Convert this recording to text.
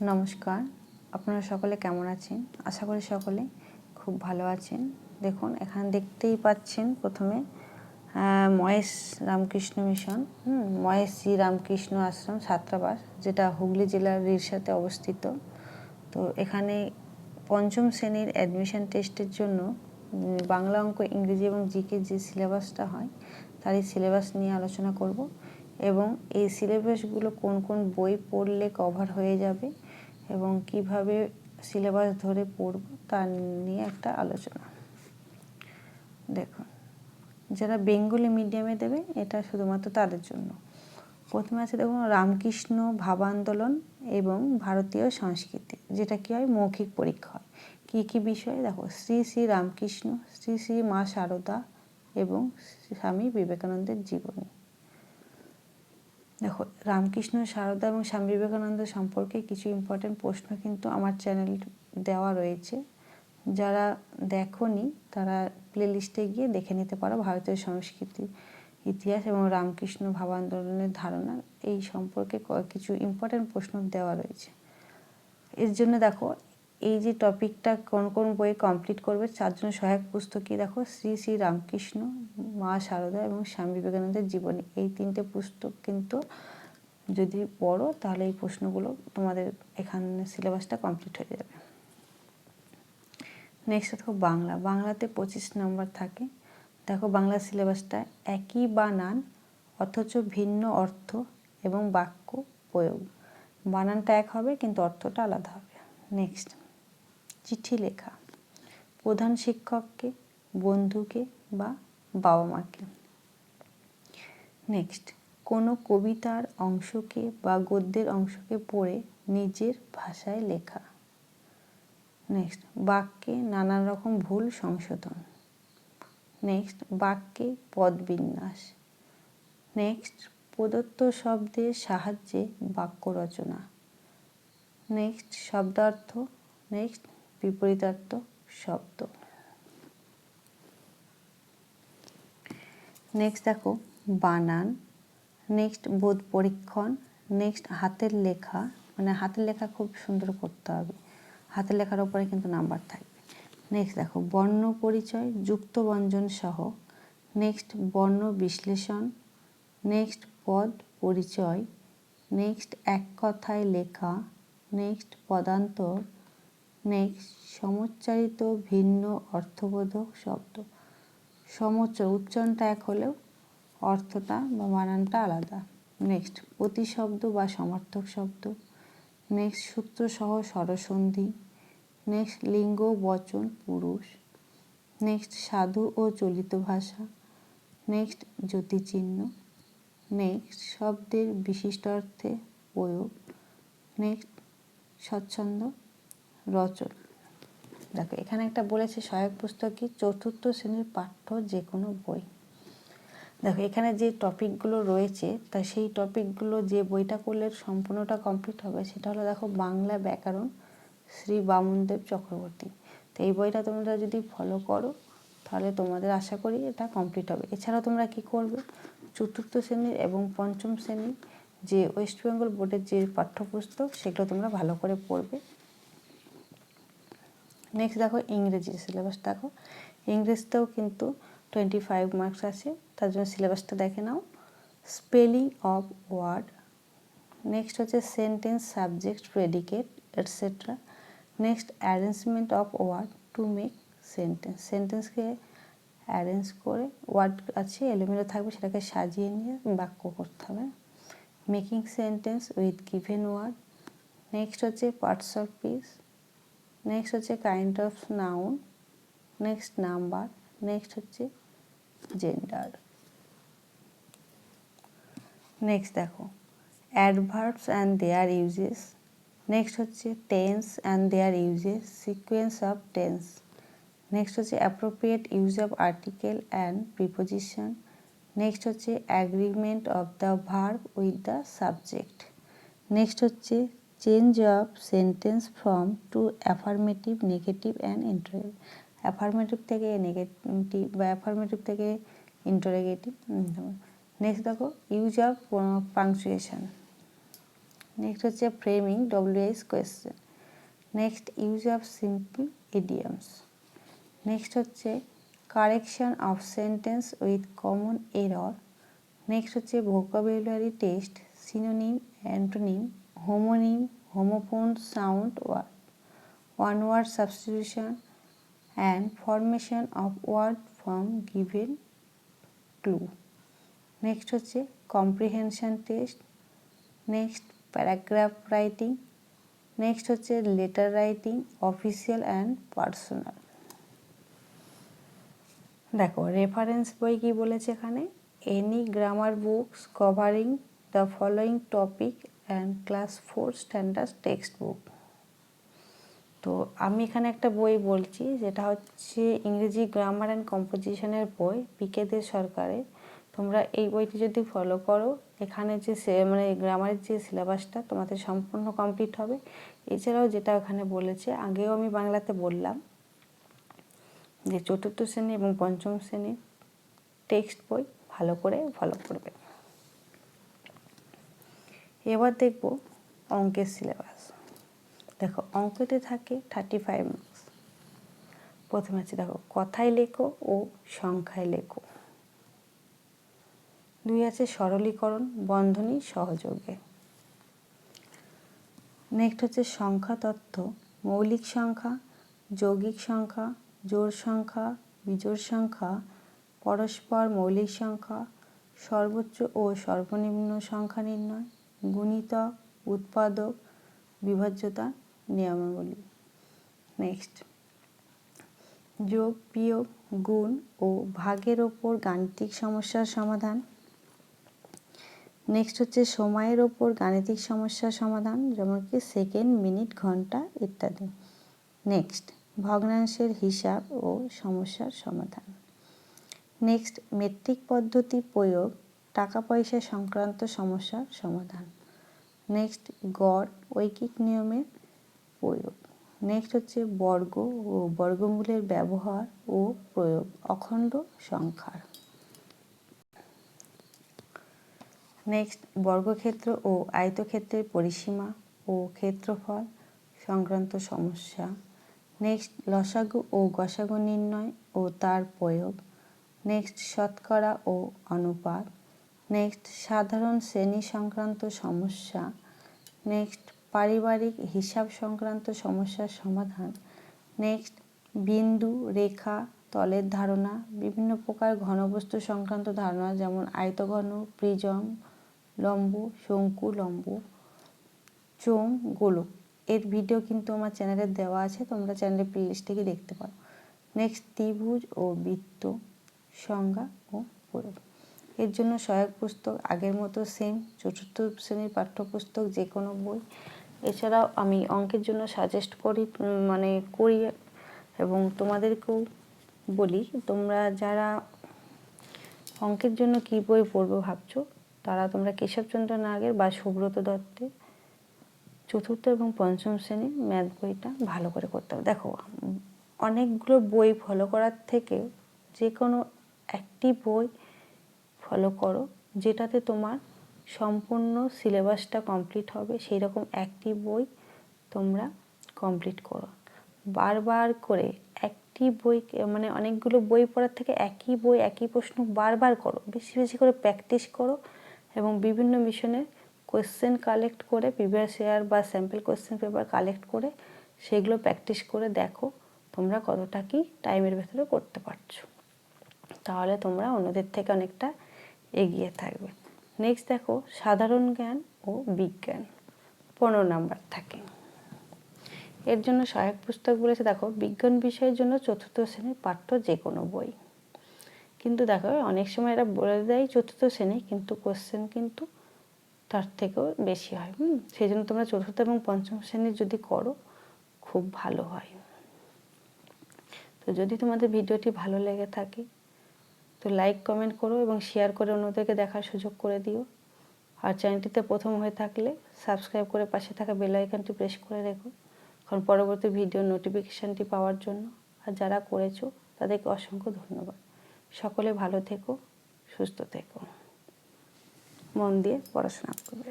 নমস্কার। আপনারা সকলে কেমন আছেন? আশা করি সকলে খুব ভালো আছেন। দেখুন এখানে দেখতেই পাচ্ছেন প্রথমে মহেশ রামকৃষ্ণ মিশন হুম, মহেশ শ্রী রামকৃষ্ণ আশ্রম ছাত্রাবাস যেটা হুগলি জেলার রিরসাতে অবস্থিত। তো এখানে পঞ্চম শ্রেণির অ্যাডমিশন টেস্টের জন্য বাংলা অঙ্ক ইংরেজি এবং জিকে যে সিলেবাসটা হয় তার এই সিলেবাস নিয়ে আলোচনা করব। এবং এই সিলেবাসগুলো কোন কোন বই পড়লে কভার হয়ে যাবে এবং কীভাবে সিলেবাস ধরে পড়ব তা নিয়ে একটা আলোচনা। দেখুন, যারা বেঙ্গলি মিডিয়ামে দেবে, এটা শুধুমাত্র তাদের জন্য। প্রথমে আছে দেখুন, রামকৃষ্ণ ভাবান্দোলন এবং ভারতীয় সংস্কৃতি, যেটা কি হয়? মৌখিক পরীক্ষা হয়। কী কী বিষয়ে? দেখো, শ্রী শ্রী রামকৃষ্ণ, শ্রী শ্রী মা শারদা এবং স্বামী বিবেকানন্দের জীবনী। দেখো, রামকৃষ্ণ, সারদা এবং স্বামী বিবেকানন্দ সম্পর্কে কিছু ইম্পর্টেন্ট প্রশ্ন কিন্তু আমার চ্যানেল দেওয়া রয়েছে। যারা দেখোনি, তারা প্লে লিস্টে গিয়ে দেখে নিতে পারো ভারতীয় সংস্কৃতি, ইতিহাস এবং রামকৃষ্ণ ভাব আন্দোলনের ধারণা। এই সম্পর্কে কিছু ইম্পর্টেন্ট প্রশ্ন দেওয়া রয়েছে। এর জন্য দেখো এই যে টপিকটা কোন কোন বই কমপ্লিট করবে, তার জন্য সহায়ক পুস্তকই দেখো, শ্রী শ্রী রামকৃষ্ণ, মা শারদা এবং স্বামী বিবেকানন্দের জীবনী। এই তিনটে পুস্তক কিন্তু যদি পড়ো, তাহলে এই প্রশ্নগুলো তোমাদের এখানে সিলেবাসটা কমপ্লিট হয়ে যাবে। নেক্সট দেখো বাংলা। বাংলাতে পঁচিশ নম্বর থাকে। দেখো বাংলা সিলেবাসটা একই বানান, অথচ ভিন্ন অর্থ এবং বাক্য প্রয়োগ। বানানটা এক হবে, কিন্তু অর্থটা আলাদা হবে। নেক্সট চিঠি লেখা। প্রধান শিক্ষককে, বন্ধুকে বা বাবা মাকে নেক্সট কোনো কবিতার অংশকে বা গদ্যের অংশকে পড়ে নিজের ভাষায় লেখা। নেক্সট বাক্যে নানান রকম ভুল সংশোধন। নেক্সট বাক্যে পদবিন্যাস। নেক্সট প্রদত্ত শব্দের সাহায্যে বাক্য রচনা। নেক্সট শব্দার্থ। নেক্সট বিপরীতার্থ শব্দ। নেক্সট দেখো, বানান। নেক্সট বোধ পরীক্ষণ। নেক্সট হাতের লেখা। মানে হাতের লেখা খুব সুন্দর করতে হবে। হাতের লেখার উপরে কিন্তু নাম্বার থাকবে। নেক্সট দেখো, বর্ণ পরিচয়, যুক্ত ব্যঞ্জন সহ। নেক্সট বর্ণ বিশ্লেষণ। নেক্সট পদ পরিচয়। নেক্সট এক কথায় লেখা। নেক্সট পদান্তর নেক্সট সমুচ্চারিত ভিন্ন অর্থবোধক শব্দ। সমুচ্চার উচ্চারণটা এক হলেও অর্থটা বা বানানটা আলাদা। নেক্সট প্রতিশব্দ বা সমার্থক শব্দ। নেক্সট সূত্র সহ স্বরসন্ধি। নেক্সট লিঙ্গ, বচন, পুরুষ। নেক্সট সাধু ও চলিত ভাষা। নেক্সট জ্যোতিচিহ্ন। নেক্সট শব্দের বিশিষ্ট অর্থে প্রয়োগ। নেক্সট স্বচ্ছন্দ। রচন। দেখো, এখানে একটা বলেছে, সহায়ক পুস্তক কি? চতুর্থ শ্রেণির পাঠ্য যে কোনো বই। দেখো, এখানে যে টপিকগুলো রয়েছে, তা সেই টপিকগুলো যে বইটা করলে সম্পূর্ণটা কমপ্লিট হবে, সেটা হলো দেখো, বাংলা ব্যাকরণ, শ্রী বামনদেব চক্রবর্তী। তো এই বইটা তোমরা যদি ফলো করো, তাহলে তোমাদের আশা করি এটা কমপ্লিট হবে। এছাড়াও তোমরা কি করবে? চতুর্থ শ্রেণির এবং পঞ্চম শ্রেণির যে ওয়েস্ট বেঙ্গল বোর্ডের যে পাঠ্যপুস্তক, সেগুলো তোমরা ভালো করে পড়বে। নেক্সট দেখো ইংরেজি সিলেবাস দেখো। ইংরেজিতেও কিন্তু টোয়েন্টি ফাইভ মার্কস আছে, তার জন্য সিলেবাসটা দেখে নাও। স্পেলিং অফ ওয়ার্ড নেক্সট হচ্ছে sentence subject predicate etcetera next arrangement of word to make sentence সেন্টেন্সকে arrange করে ওয়ার্ড আছে, এলোমেলো থাকবে, সেটাকে সাজিয়ে নিয়ে বাক্য করতে হবে। Making sentence with given word next হচ্ছে পার্টস অফ পিস নেক্সট হচ্ছে kind of noun next number next হচ্ছে জেন্ডার নেক্সট দেখো। Adverbs and their uses next হচ্ছে tense and their uses sequence of tense next হচ্ছে appropriate use of article and preposition next হচ্ছে agreement of the verb with the subject next হচ্ছে change of sentence from to affirmative negative and interrogative affirmative থেকে negative বা affirmative থেকে interrogative next দেখো use of punctuation next হচ্ছে framing WS question next use of simple idioms next হচ্ছে correction of sentence with common error next হচ্ছে vocabulary test synonym antonym homonym homophone sound word word substitution and formation of word from given clue next হচ্ছে comprehension test next paragraph writing next হচ্ছে letter writing official and personal দেখো reference বই কি বলেছে এখানে? Any grammar books covering the following topic and class four standard text book তো আমি এখানে একটা বই বলছি, যেটা হচ্ছে ইংরেজি গ্রামার অ্যান্ড কম্পোজিশনের বই পিকে দে সরকারের তোমরা এই বইটি যদি ফলো করো, এখানে যে মানে গ্রামারের যে সিলেবাসটা তোমাদের সম্পূর্ণ কমপ্লিট হবে। এছাড়াও যেটা ওখানে বলেছে, আগেও আমি বাংলাতে বললাম, যে চতুর্থ শ্রেণি এবং পঞ্চম শ্রেণির টেক্সট বই ভালো করে ফলো করবে। এবার দেখব অঙ্কের সিলেবাস দেখো, অঙ্কতে থাকে থার্টি ফাইভ মার্কস প্রথমে আছে, দেখো, কথায় লেখো ও সংখ্যায় লেখো। দুই আছে, সরলীকরণ, বন্ধনী, সহযোগে। নেক্সট হচ্ছে সংখ্যা তত্ত্ব, মৌলিক সংখ্যা, যৌগিক সংখ্যা, জোড় সংখ্যা, বিজোড় সংখ্যা, পরস্পর মৌলিক সংখ্যা, সর্বোচ্চ ও সর্বনিম্ন সংখ্যা নির্ণয়। গুণিতক উৎপাদক, বিভাজ্যতা, নিয়মাবলী। নেক্সট যোগ, বিয়োগ, গুণ ও ভাগের ওপর গাণিতিক সমস্যার সমাধান। নেক্সট হচ্ছে সময়ের ওপর গাণিতিক সমস্যার সমাধান, যেমন কি সেকেন্ড মিনিট ঘণ্টা ইত্যাদি। নেক্সট ভগ্নাংশের হিসাব ও সমস্যার সমাধান। নেক্সট মেট্রিক পদ্ধতি প্রয়োগ টাকা পয়সা সংক্রান্ত সমস্যার সমাধান। নেক্সট গড়, ঐকিক নিয়মের প্রয়োগ। নেক্সট হচ্ছে বর্গ ও বর্গমূলের ব্যবহার ও প্রয়োগ, অখণ্ড সংখ্যার। নেক্সট বর্গক্ষেত্র ও আয়তক্ষেত্রের পরিসীমা ও ক্ষেত্রফল সংক্রান্ত সমস্যা। নেক্সট লসাগু ও গসাগু নির্ণয় ও তার প্রয়োগ। নেক্সট শতকরা ও অনুপাত। নেক্সট সাধারণ শ্রেণি সংক্রান্ত সমস্যা। নেক্সট পারিবারিক হিসাব সংক্রান্ত সমস্যার সমাধান। নেক্সট বিন্দু, রেখা, তলের ধারণা, বিভিন্ন প্রকার ঘনবস্তু সংক্রান্ত ধারণা, যেমন আয়তঘন, প্রিজম, লম্ব, শঙ্কু, লম্ব চোং গোলক। এর ভিডিও কিন্তু আমার চ্যানেলে দেওয়া আছে, তোমরা চ্যানেলের প্লেলিস্ট থেকে দেখতে পারো। নেক্সট ত্রিভুজ ও বৃত্ত, সংজ্ঞা ও প্রয়োগ। এর জন্য সহায়ক পুস্তক, আগের মতো সেম চতুর্থ শ্রেণির পাঠ্যপুস্তক যে কোনো বই। এছাড়াও আমি অঙ্কের জন্য সাজেস্ট করি মানে করি এবং তোমাদেরকেও বলি, তোমরা যারা অঙ্কের জন্য কী বই পড়বে ভাবছ, তারা তোমরা কেশবচন্দ্র নাগের বা সুব্রত দত্তের চতুর্থ এবং পঞ্চম শ্রেণির ম্যাথ বইটা ভালো করে করতে হবে। দেখো, অনেকগুলো বই ফলো করার থেকে যে কোনো একটি বই ফলো করো, যেটাতে তোমার সম্পূর্ণ সিলেবাসটা কমপ্লিট হবে সেই রকম একটি বই তোমরা কমপ্লিট করো। বারবার করে একটি বই মানে অনেকগুলো বই পড়ার থেকে একই বই, একই প্রশ্ন বারবার করো, বেশি বেশি করে প্র্যাকটিস করো এবং বিভিন্ন মিশনের কোয়েশ্চেন কালেক্ট করে প্রিভিয়াস ইয়ার বা স্যাম্পল কোয়েশ্চেন পেপার কালেক্ট করে, সেগুলো প্র্যাকটিস করে দেখো তোমরা কতটা কি টাইমের ভেতরে করতে পারছ। তাহলে তোমরা অন্যদের থেকে অনেকটা এগিয়ে থাকবে। নেক্সট দেখো, সাধারণ জ্ঞান ও বিজ্ঞান। পনেরো নাম্বার থাকে। এর জন্য সহায়ক পুস্তক বলেছে, দেখো, বিজ্ঞান বিষয়ের জন্য চতুর্থ শ্রেণির পাঠ্য যে কোনো বই। কিন্তু দেখো, অনেক সময় এরা বলে দেয় চতুর্থ শ্রেণি, কিন্তু কোশ্চেন কিন্তু তার থেকেও বেশি হয়। হুম সেই জন্য তোমরা চতুর্থ এবং পঞ্চম শ্রেণির যদি করো, খুব ভালো হয়। তো যদি তোমাদের ভিডিওটি ভালো লেগে থাকে তো লাইক কমেন্ট করো এবং শেয়ার করে অন্যদেরকে দেখার সুযোগ করে দিও। আর চ্যানেলটিতে প্রথম হয়ে থাকলে সাবস্ক্রাইব করে পাশে থাকা বেল আইকনটি প্রেস করে রেখো। কারণ পরবর্তী ভিডিওর নোটিফিকেশানটি পাওয়ার জন্য আর যারা করেছ, তাদেরকে অসংখ্য ধন্যবাদ। সকলে ভালো থেকো, সুস্থ থেকো। মন দিয়ে পড়াশোনা করবে